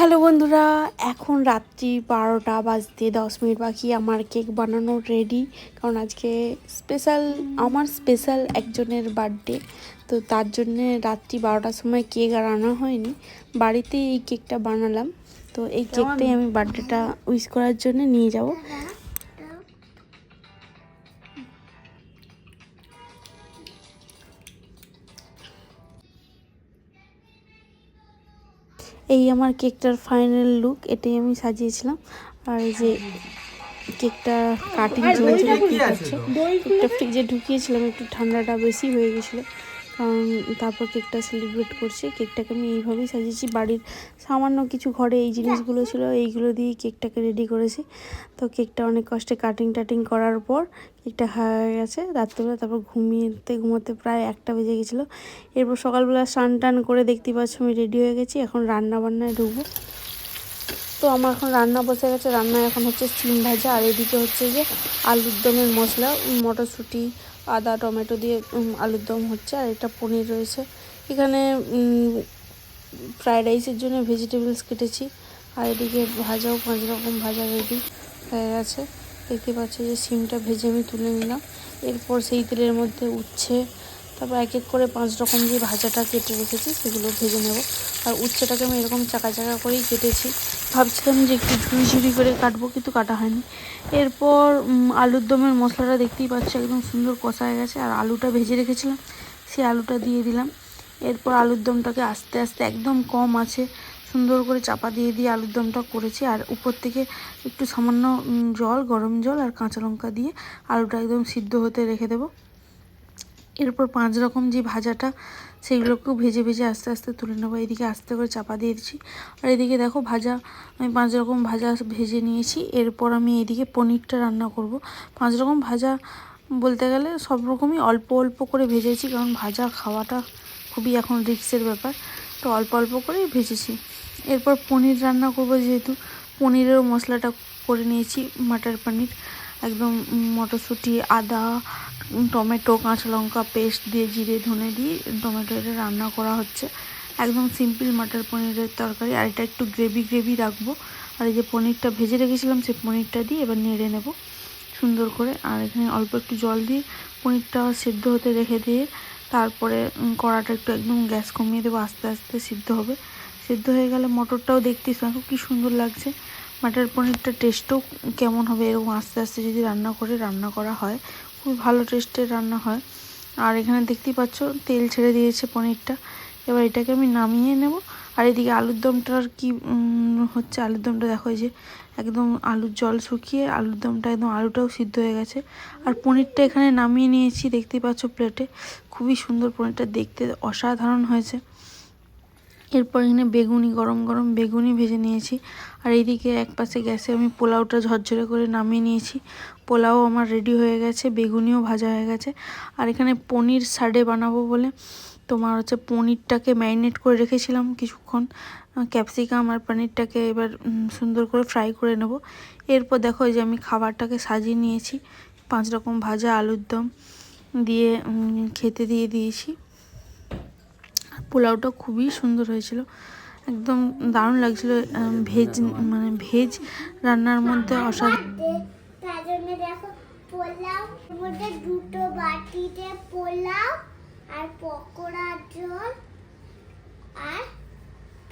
Hello বন্ধুরা এখন রাত্রি বারোটা বাজতে দশ মিনিট বাকি আমার কেক বানানো রেডি কারণ আজকে স্পেশাল আমার স্পেশাল একজনের বার্থডে তো তার জন্যে রাত্রি বারোটার সময় কেক আর আনা হয়নি। বাড়িতে এই কেকটা বানালাম তো এই কেকটাই আমি বার্থডেটা উইশ করার জন্য নিয়ে যাব। এই আমার কেকটার ফাইনাল লুক এটাই আমি সাজিয়েছিলাম। আর এই যে কেকটা কাটিং চলছিল দেখতেই যে ঢুকিয়েছিলাম একটু ঠান্ডাটা বেশি হয়ে গেছিল। তারপর কেকটা সেলিব্রেট করছি। কেকটাকে আমি এইভাবেই সাজিয়েছি। বাড়ির সামান্য কিছু ঘরে এই জিনিসগুলো ছিল, এইগুলো দিয়েই কেকটাকে রেডি করেছি। তো কেকটা অনেক কষ্টে কাটিং টাটিং করার পর কেকটা হয়ে গেছে রাত্রেবেলা। তারপর ঘুমিয়েতে, ঘুমোতে প্রায় একটা বেজে গেছিল। এরপর সকালবেলা স্নান টান করে দেখতে পাচ্ছ আমি রেডি হয়ে গেছি। এখন রান্না বান্নায় ঢুকবো। তো আমার এখন রান্না বসে গেছে। রান্না এখন হচ্ছে সিম ভাজা। আর এদিকে হচ্ছে যে আলুর দমের মশলা মটরশুঁটি আদা, টমেটো দিয়ে আলুর দম হচ্ছে আর এটা পনির রয়েছে। এখানে ফ্রায়েড রাইসের জন্য ভেজিটেবলস কেটেছি আর এদিকে ভাজাও পাঁচ রকম ভাজা রেডি হয়ে গেছে। দেখতে পাচ্ছি যে সিমটা ভেজে আমি তুলে নিলাম। এরপর সেই তেলের মধ্যে উচ্ছে তারপর এক এক করে পাঁচ রকম যে ভাজাটা কেটে রেখেছি, সেগুলো ভেজে নেব। আর উচ্ছেটাকে আমি এরকম চাকা চাকা করেই কেটেছি। ভাবছিলাম যে একটু ঝুড়ি ঝুড়ি করে কাটবো, কিন্তু কাটা হয়নি। এরপর আলুর দমের মশলাটা দেখতেই পাচ্ছি, একদম সুন্দর কষা হয়ে গেছে। আর আলুটা ভেজে রেখেছিলাম, সেই আলুটা দিয়ে দিলাম। এরপর আলুর দমটাকে আস্তে আস্তে একদম কম আছে, সুন্দর করে চাপা দিয়ে দিয়ে আলুর দমটা করেছি। আর উপর থেকে একটু সামান্য জল, গরম জল আর কাঁচা লঙ্কা দিয়ে আলুটা একদম সিদ্ধ হতে রেখে দেবো। এরপর পাঁচ রকম যে ভাজাটা সেগুলোকেও ভেজে ভেজে আস্তে আস্তে তুলে নেব। এদিকে আস্তে করে চাপা দিয়ে দিচ্ছি। আর এদিকে দেখো ভাজা, আমি পাঁচ রকম ভাজা ভেজে নিয়েছি। এরপর আমি এদিকে পনিরটা রান্না করব। পাঁচ রকম ভাজা বলতে গেলে সব রকমই অল্প অল্প করে ভেজেছি, কারণ ভাজা খাওয়াটা খুবই এখন রিক্সের ব্যাপার। তো অল্প অল্প করেই ভেজেছি। এরপর পনির রান্না করব যেহেতু, পনিরেরও মশলাটা করে নিয়েছি, মাটার পনির। একদম মটরশুঁটি, আদা, টমেটো, কাঁচা লঙ্কা পেস্ট দিয়ে জিরে ধনে দিয়ে টমেটো এটা রান্না করা হচ্ছে। একদম সিম্পল মাটার পনিরের তরকারি। আর এটা একটু গ্রেভি গ্রেভি রাখব। আর এই যে পনিরটা ভেজে রেখেছিলাম, সেই পনিরটা দিয়ে এবার নেড়ে নেব সুন্দর করে। আর এখানে অল্প একটু জল দিয়ে পনিরটা সেদ্ধ হতে রেখে দিয়ে তারপরে কড়াটা একটু একদম গ্যাস কমিয়ে দেবো, আস্তে আস্তে সিদ্ধ হবে। সিদ্ধ হয়ে গেলে। মটরটাও দেখতেই দেখো কী সুন্দর লাগছে। মাটার পনিরটা টেস্টও কেমন হবে এরকম আস্তে আস্তে যদি রান্না করে, রান্না করা হয়। খুব ভালো টেস্টের রান্না হয়। আর এখানে দেখতেই পাচ্ছ, তেল ছেড়ে দিয়েছে পনিরটা। এবার এটাকে আমি নামিয়ে নেব। আর এদিকে আলুর দমটার কি হচ্ছে আলুর দমটা দেখো যে একদম আলুর জল শুকিয়ে আলুর দমটা একদম আলুটাও সিদ্ধ হয়ে গেছে। আর পনিরটা এখানে নামিয়ে নিয়েছি, দেখতেই পাচ্ছ প্লেটে খুবই সুন্দর পনিরটা দেখতে অসাধারণ হয়েছে। এরপর এখানে বেগুনি, গরম গরম বেগুনি ভেজে নিয়েছি। আর এইদিকে এক পাশে গ্যাসে আমি পোলাওটা ঝরঝরে করে নামিয়ে নিয়েছি। পোলাও আমার রেডি হয়ে গেছে, বেগুনিও ভাজা হয়ে গেছে। আর এখানে পনির সাডে বানাবো বলে তোমার হচ্ছে পনিরটাকে ম্যারিনেট করে রেখেছিলাম কিছুক্ষণ। ক্যাপসিকাম আর পনিরটাকে এবার সুন্দর করে ফ্রাই করে নেব। এরপর দেখো যে আমি খাবারটাকে সাজিয়ে নিয়েছি। পাঁচ রকম ভাজা আলুর দম দিয়ে খেতে দিয়ে দিয়েছি। পোলাওটা খুবই সুন্দর হয়েছিল। একদম দারুণ লাগছিল ভেজ মানে ভেজ রান্নার মধ্যে অসাধারণ পোলাও মধ্যে দুটো বাটিতে পোলাও আর পকোড়ার জল আর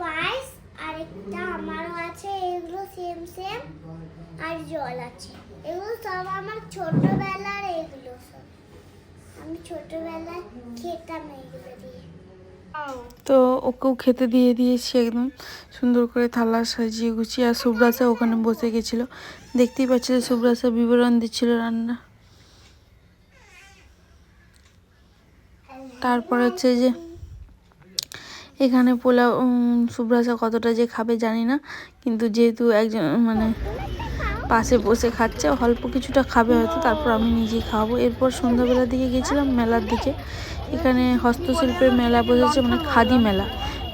পায়েস আর একটা আমারও আছে, এগুলো সেম সেম আর জল আছে। এগুলো সব আমার ছোটবেলার, এগুলো সব। আমি ছোটবেলায় খেতাম এইগুলো দিয়ে। তো ওকেও খেতে দিয়ে দিয়েছি একদম। সুন্দর করে থালা সাজিয়ে গুছিয়ে, আর সুব্রাসা ওখানে বসে গেছিল। দেখতেই পাচ্ছি যে সুব্রাসা বিবরণ দিচ্ছিল রান্না। তারপর হচ্ছে যে, এখানে পোলাও সুব্রাসা কতটা যে খাবে জানি না, কিন্তু যেহেতু একজন মানে পাশে বসে খাচ্ছে, অল্প কিছুটা খাবে হয়তো, তারপর আমি নিজেই খাওয়াবো। এরপর সন্ধ্যাবেলার দিকে গেছিলাম, মেলার দিকে। এখানে হস্তশিল্পের মেলা বসেছে মানে খাদি মেলা।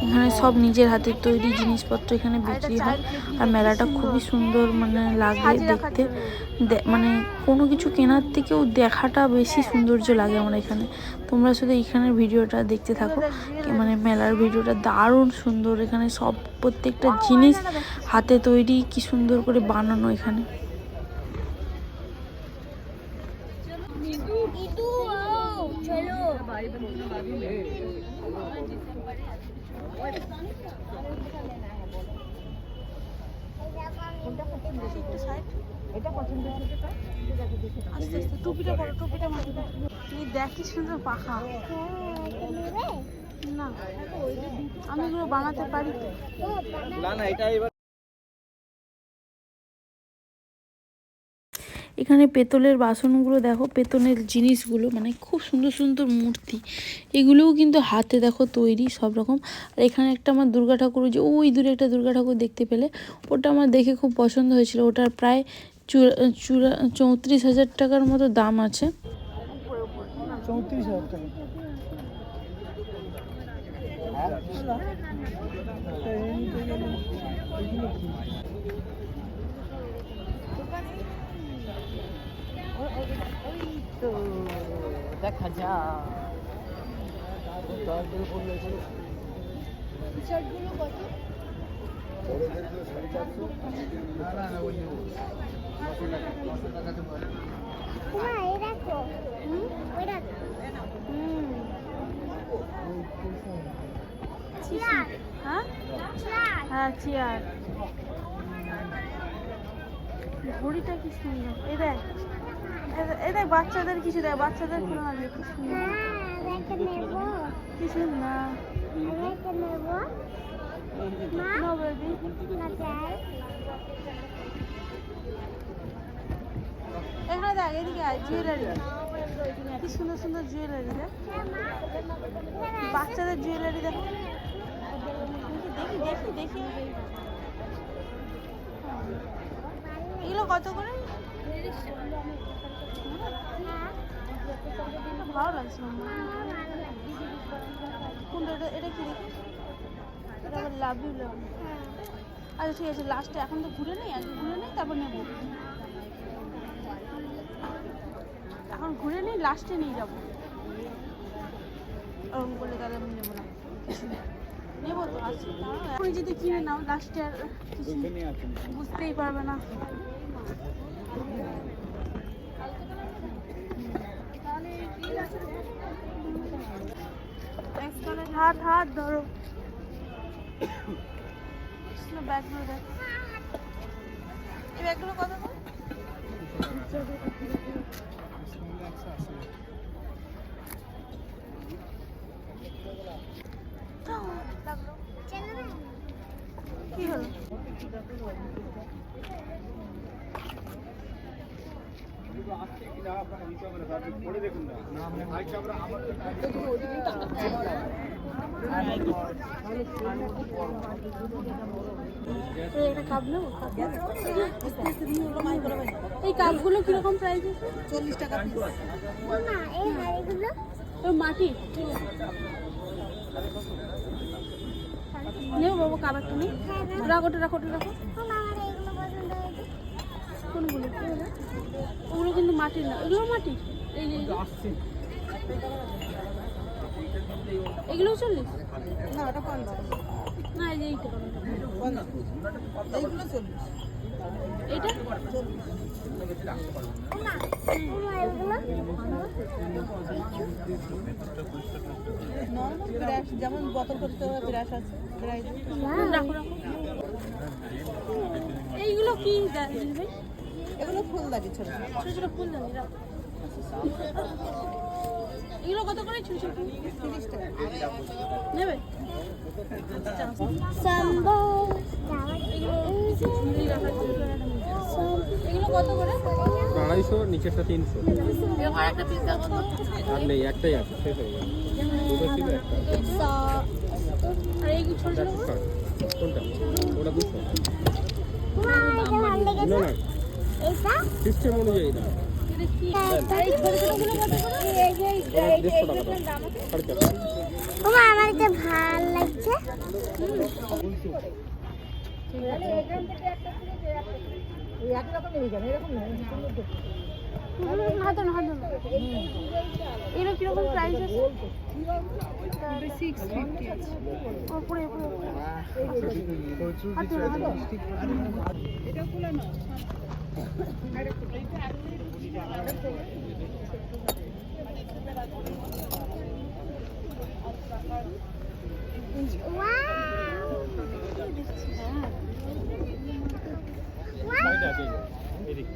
এখানে সব নিজের হাতের তৈরি জিনিসপত্র এখানে বিক্রি হয়। আর মেলাটা খুবই সুন্দর মানে লাগে দেখতে। মানে কোনো কিছু কেনার থেকেও দেখাটা বেশি সৌন্দর্য লাগে আমার এখানে। তোমরা শুধু এখানের ভিডিওটা দেখতে থাকো। মানে মেলার ভিডিওটা দারুণ সুন্দর। এখানে সব প্রত্যেকটা জিনিস হাতে তৈরি, কি সুন্দর করে বানানো এখানে ইদু চলো আস্তে আস্তে টুপিটা পরো টুপিটা মাথায় দাও। এই সুন্দর পাখা। না আমি এগুলো বানাতে পারি। তো এখানে পেতলের বাসনগুলো দেখো পেতলের জিনিসগুলো মানে খুব সুন্দর সুন্দর মূর্তি। এগুলোও কিন্তু হাতে দেখো তৈরি সব রকম। আর এখানে একটা আমার দুর্গা ঠাকুর যে ওই দূরে একটা দুর্গা ঠাকুর দেখতে পেলে ওটা আমার দেখে খুব পছন্দ হয়েছিল। ওটার প্রায় চুরা চুরা চৌত্রিশ হাজার টাকার মতো দাম আছে। চৌত্রিশ হাজার টাকা। দেখা যা এই দেখো। ওই দেখো। চেয়ার হ্যাঁ চেয়ার ঘড়িটা কি সুন্দর। এই দেখ এই দেখ- বাচ্চাদের কিছু দেখ, বাচ্চাদের কোনো আছে কি সুন্দর। কি এখানে দেখ, এদিকে জুয়েলারি কি সুন্দর সুন্দর জুয়েলারি দেখ। বাচ্চাদের জুয়েলারি দেখ। দেখি দেখি এগুলো কত করে? ভালো লাগছে কোনটা এটা? কি? এটা লাভ ইউ আচ্ছা ঠিক আছে লাস্টে এখন তো ঘুরে নেই, আগে ঘুরে নেই, তারপর নেব। এখন ঘুরে নেই লাস্টে নিয়ে যাব। ওরকম করলে তাহলে আমি নেব না। নেব তো আছে এখন যদি কিনে নাও লাস্টে আর বুঝতেই পারবে না হাত হাত ধরো ব্যাগগুলো দেখ এই ব্যাগগুলো কত করে কি হলো এই কাপগুলো কীরকম প্রাইস চল্লিশ টাকা মাটি নেও বাবু একটা নেই রাখো ওটা রাখো ওটা রাখো। কোনগুলো? ওগুলো কিন্তু মাটির না। এগুলো মাটি? এই যে এগুলো চল্লিশ? না ওটা পঞ্চাশ। না এই যে এইটা এইগুলো চল্লিশ এইটা যেমন বোতল করতে হবে ব্রাশ আছে। এইগুলো কি এগুলো ফুলদারি ছোট ছোট। ছোট ফুল দানি রাখো। এগুলো কত করে? ছোট ছোট তিরিশ টাকা। নেবে? সম্ভব ঝুলি রাখার কত করে? আড়াইশো নিচেরটা তিনশো। আর নেই একটাই আছে শেষ হয়ে দুটো ছিল একটা আছে। আর এই ছোট ছোট ষাট। দুশো এটা ভালো লেগেছে না না এইটা সিস্টেম অনুযায়ী না দেড়শো টাকা দাম সাড়ে চারশো ওমা আমার এটা ভালো লাগছে হাতে না হাতে না খোলা না সাইডে আছে এই যে, এদিকে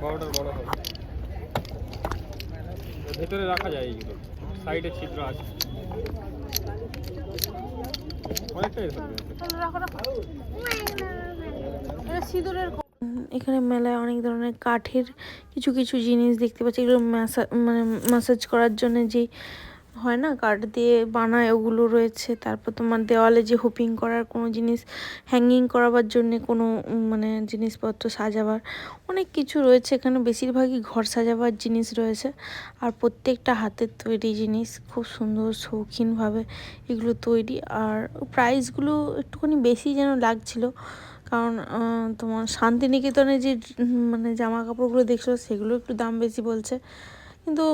বড়টার বড় হবে এর ভেতরে রাখা যায় এইগুলো সাইডে ছিদ্র আছে। অনেকটাই থাকবে চলো রাখো রাখো এটা সিঁদুরের এখানে মেলায় অনেক ধরনের কাঠের কিছু কিছু জিনিস দেখতে পাচ্ছি। এগুলো ম্যাসা মানে ম্যাসাজ করার জন্য যে হয় না? কাঠ দিয়ে বানায়, ওগুলো রয়েছে। তারপর তোমার দেওয়ালে যে হুপিং করার কোনো জিনিস হ্যাঙ্গিং করাবার জন্যে কোনো মানে জিনিসপত্র সাজাবার অনেক কিছু রয়েছে। এখানে বেশিরভাগই ঘর সাজাবার জিনিস রয়েছে। আর প্রত্যেকটা হাতের তৈরি জিনিস খুব সুন্দর, শৌখিনভাবে এগুলো তৈরি। আর প্রাইসগুলো একটুখানি বেশি যেন লাগছিল, কারণ তোমার শান্তিনিকেতনে যে মানে জামা কাপড়গুলো দেখছ সেগুলো একটু দাম বেশি বলছে। কিন্তু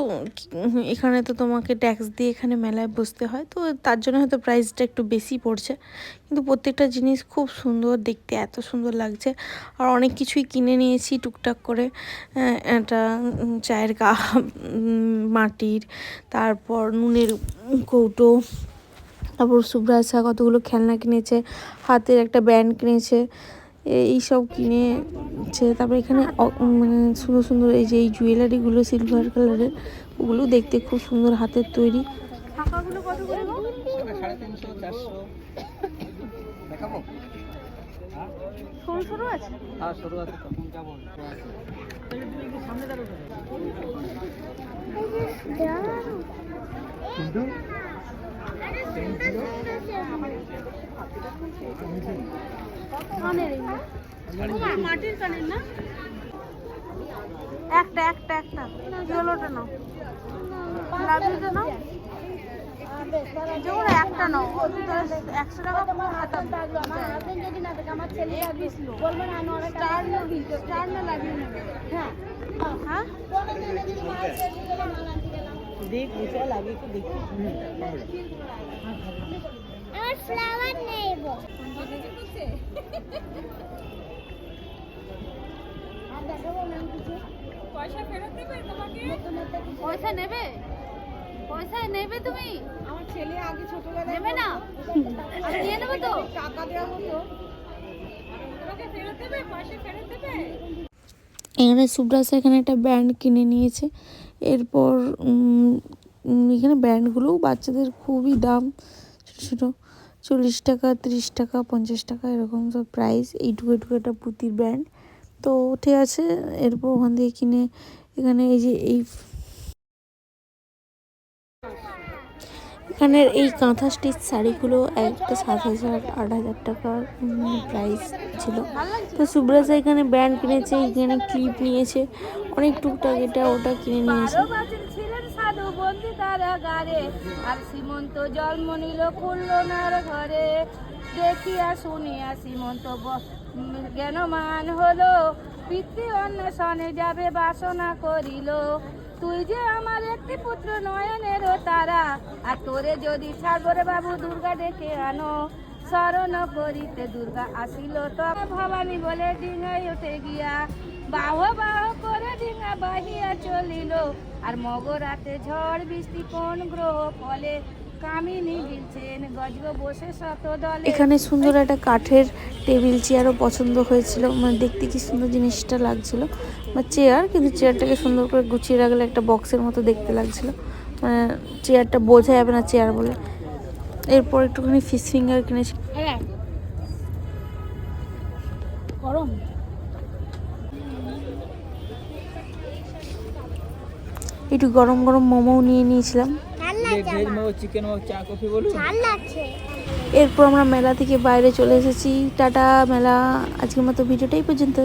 এখানে তো তোমাকে ট্যাক্স দিয়ে এখানে মেলায় বসতে হয় তো তার জন্য হয়তো প্রাইসটা একটু বেশি পড়ছে। কিন্তু প্রত্যেকটা জিনিস খুব সুন্দর দেখতে এত সুন্দর লাগছে। আর অনেক কিছুই কিনে নিয়েছি টুকটাক করে একটা চায়ের উম, মাটির তারপর নুনের কৌটো তারপর সুব্রাসা কতগুলো খেলনা কিনেছে হাতের একটা ব্যান্ড কিনেছে। এ- এইসব কিনেছে তারপর এখানে অ- মানে সুন্দর সুন্দর এই যে এই জুয়েলারিগুলো সিলভার কালারের ওগুলো দেখতে খুব সুন্দর হাতের তৈরি। মাটির কানের না একটা একটা একটা। ইয়েলোটা নাও। লাভিটা নাও। যেমন একটা নাও। একশো টাকা হাতাম স্টার না নেবে? হ্যাঁ। হ্যাঁ দেখ বুঝা লাগে দেখি। আমার ফ্লাওয়ার নেব। পয়সা নেবে? পয়সা নেবে তুমি? আমার ছেলে আগে ছোটবেলায় নেবে না? আমি নিয়ে নেব তো। টাকা দেওয়া হতো এখানে সুব্রাসা এখানে একটা ব্যান্ড কিনে নিয়েছে। এরপর এখানে ব্যান্ডগুলোও বাচ্চাদের খুবই দাম। ছোটো ছোটো। চল্লিশ টাকা, তিরিশ টাকা, পঞ্চাশ টাকা, এরকম সব প্রাইস এইটুকু এইটুকু একটা পুঁতির ব্যান্ড তো ঠিক আছে, এরপর ওখান থেকে কিনে এখানে এই যে এই এখানের এই কাঁথা স্টিচ শাড়িগুলো একটা সাত হাজার, আট হাজার টাকা প্রাইস ছিল। তো সুব্রাসা এখানে ব্যান্ড কিনেছে, এখানে ক্লিপ নিয়েছে, অনেক টুকটাক এটা ওটা কিনে নিয়েছে। সাধু বন্দি কারাগারে আর সীমন্ত জন্ম নিল খুলনার ঘরে। দেখিয়া শুনিয়া উম, জ্ঞানমান হলো। পিতৃ অন্বেষণে যাবে বাসনা করিল। তুই যে আমার একটি পুত্র নয়নেরও তারা আর তোরে যদি সাগর বাবু দুর্গা ডেকে আনো স্মরণ করিতে দুর্গা আসিল তো। ভবানী বলে ডিঙায় উঠে গিয়া। বাহ বাহ করে ডিঙা বাহিয়া চলিল। আর মগরাতে ঝড় বৃষ্টি কোন গ্রহ ফলে? এখানে সুন্দর একটা কাঠের টেবিল, চেয়ারও পছন্দ হয়েছিল। মানে দেখতে কি সুন্দর জিনিসটা লাগছিল। বা চেয়ার, কিন্তু চেয়ারটাকে সুন্দর করে গুছিয়ে রাখলে একটা বক্সের মতো দেখতে লাগছিল। মানে চেয়ারটা বোঝা যাবে না চেয়ার বলে। এরপর একটুখানি ফিশ ফিঙ্গার কিনেছি। হ্যাঁ। গরম। একটু গরম গরম মোমো নিয়ে নিয়েছিলাম। এরপর আমরা মেলা থেকে বাইরে চলে এসেছি। টাটা মেলা। আজকের মতো ভিডিওটাই পর্যন্ত।